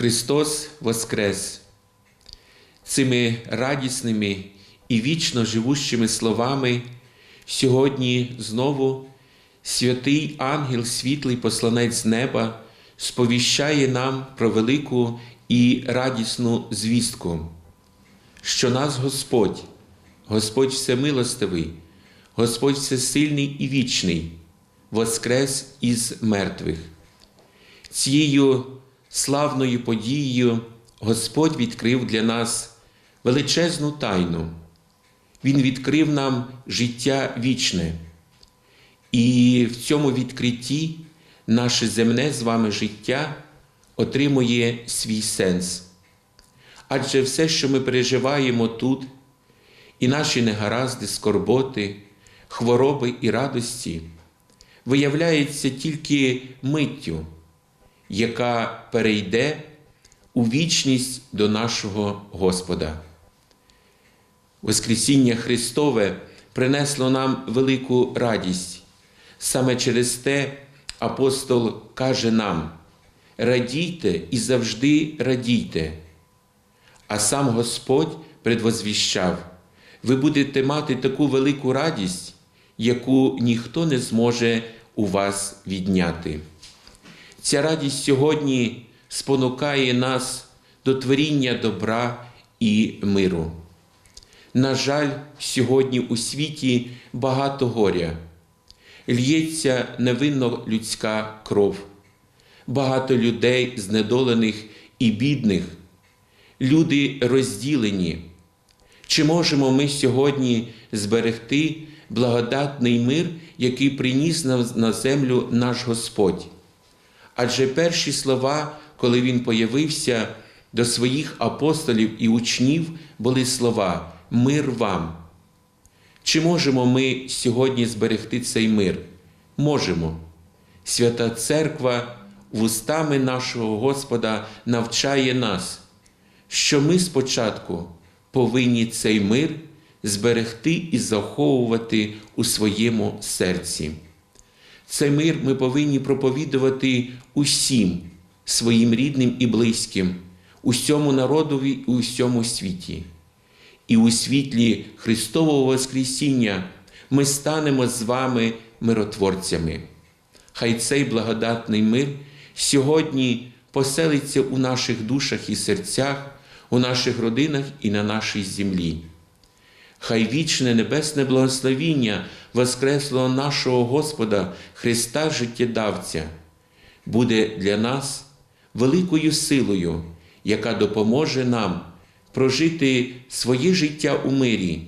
Христос Воскрес! Цими радісними і вічно живущими словами сьогодні знову святий ангел, світлий посланець неба, сповіщає нам про велику і радісну звістку, що нас Господь, Господь всемилостивий, Господь всесильний і вічний, воскрес із мертвих. Цією славною подією Господь відкрив для нас величезну тайну. Він відкрив нам життя вічне. І в цьому відкритті наше земне з вами життя отримує свій сенс. Адже все, що ми переживаємо тут, і наші негаразди, скорботи, хвороби і радості, виявляється тільки миттю, яка перейде у вічність до нашого Господа. Воскресіння Христове принесло нам велику радість. Саме через те апостол каже нам: радійте і завжди радійте. А сам Господь предвозвіщав, ви будете мати таку велику радість, яку ніхто не зможе у вас відняти. Ця радість сьогодні спонукає нас до творіння добра і миру. На жаль, сьогодні у світі багато горя, л'ється невинно людська кров, багато людей знедолених і бідних, люди розділені. Чи можемо ми сьогодні зберегти благодатний мир, який приніс на землю наш Господь? Адже перші слова, коли Він появився до своїх апостолів і учнів, були слова Мир вам. Чи можемо ми сьогодні зберегти цей мир? Можемо. Свята Церква вустами нашого Господа навчає нас, що ми спочатку повинні цей мир зберегти і заховувати у своєму серці. Цей мир ми повинні проповідувати усім своїм рідним і близьким, усьому народові і усьому світі. І у світлі Христового Воскресіння ми станемо з вами миротворцями. Хай цей благодатний мир сьогодні поселиться у наших душах і серцях, у наших родинах і на нашій землі. Хай вічне небесне благословіння Воскреслого нашого Господа Христа Життєдавця буде для нас великою силою, яка допоможе нам прожити своє життя у мирі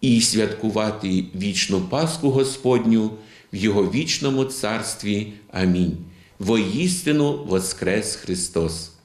і святкувати вічну Пасху Господню в Його вічному царстві. Амінь. Воістину Воскрес Христос!